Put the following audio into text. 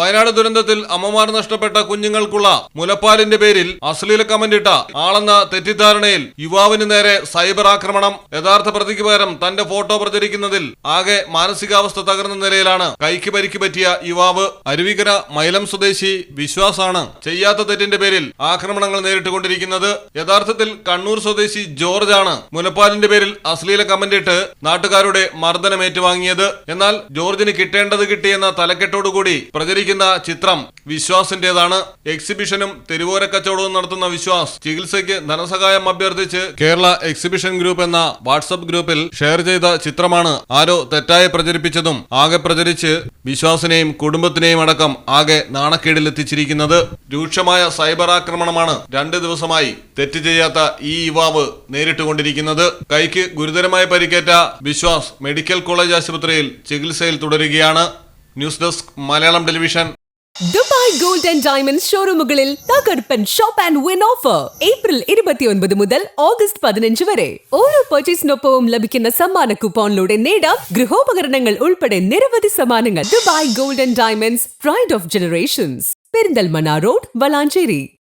വയനാട് ദുരന്തത്തിൽ അമ്മമാർ നഷ്ടപ്പെട്ട കുഞ്ഞുങ്ങൾക്കുള്ള മുലപ്പാലിന്റെ പേരിൽ അശ്ലീല കമന്റിട്ട ആളെന്ന തെറ്റിദ്ധാരണയിൽ യുവാവിന് നേരെ സൈബർ ആക്രമണം. യഥാർത്ഥ പ്രതിക്ക് പകരം തന്റെ ഫോട്ടോ പ്രചരിക്കുന്നതിൽ ആകെ മാനസികാവസ്ഥ തകർന്ന നിലയിലാണ് കൈക്ക് പരിക്ക് പറ്റിയ യുവാവ്. അരുവികര മൈലം സ്വദേശി വിശ്വാസാണ് ചെയ്യാത്ത തെറ്റിന്റെ പേരിൽ ആക്രമണങ്ങൾ നേരിട്ടുകൊണ്ടിരിക്കുന്നത്. യഥാർത്ഥത്തിൽ കണ്ണൂർ സ്വദേശി ജോർജ് ആണ് മുലപ്പാലിന്റെ പേരിൽ അശ്ലീല കമന്റിട്ട് നാട്ടുകാരുടെ മർദ്ദനം ഏറ്റുവാങ്ങിയത് എന്നാൽ ജോർജിന് കിട്ടേണ്ടത് കിട്ടിയെന്ന തലക്കെട്ടോടുകൂടി പ്രചരിക്കുന്ന ചിത്രം വിശ്വാസിന്റേതാണ്. എക്സിബിഷനും തെരുവോര കച്ചവടവും നടത്തുന്ന വിശ്വാസ് ചികിത്സയ്ക്ക് ധനസഹായം അഭ്യർത്ഥിച്ച് കേരള എക്സിബിഷൻ ഗ്രൂപ്പ് എന്ന വാട്സപ്പ് ഗ്രൂപ്പിൽ ഷെയർ ചെയ്ത ചിത്രമാണ് ആരോ തെറ്റായി പ്രചരിപ്പിച്ചതും ആകെ പ്രചരിച്ച് വിശ്വാസിനെയും കുടുംബത്തിനെയും അടക്കം ആകെ നാണക്കേടിലെത്തിച്ചിരിക്കുന്നത്. രൂക്ഷമായ സൈബർ ആക്രമണമാണ് രണ്ട് ദിവസമായി തെറ്റ് ചെയ്യാത്ത ഈ യുവാവ് നേരിട്ടുകൊണ്ടിരിക്കുന്നത്. കൈക്ക് ഗുരുതരമായി പരിക്കേറ്റ വിശ്വാസ് മെഡിക്കൽ കോളേജ് ആശുപത്രിയിൽ ചികിത്സയിൽ തുടരുകയാണ്. News desk Malayalam television. Dubai gold and diamonds ഷോറൂമുകളിൽ തകർപ്പൻ shop and win offer. April ഇരുപത്തിയൊൻപത് മുതൽ ഓഗസ്റ്റ് പതിനഞ്ച് വരെ. ഓരോ പർച്ചേസിനൊപ്പവും ലഭിക്കുന്ന സമ്മാന കൂപ്പോണിലൂടെ നേടാം ഗൃഹോപകരണങ്ങൾ ഉൾപ്പെടെ നിരവധി സമ്മാനങ്ങൾ. Dubai gold and diamonds pride of generations Perinthalmanna road Valanchery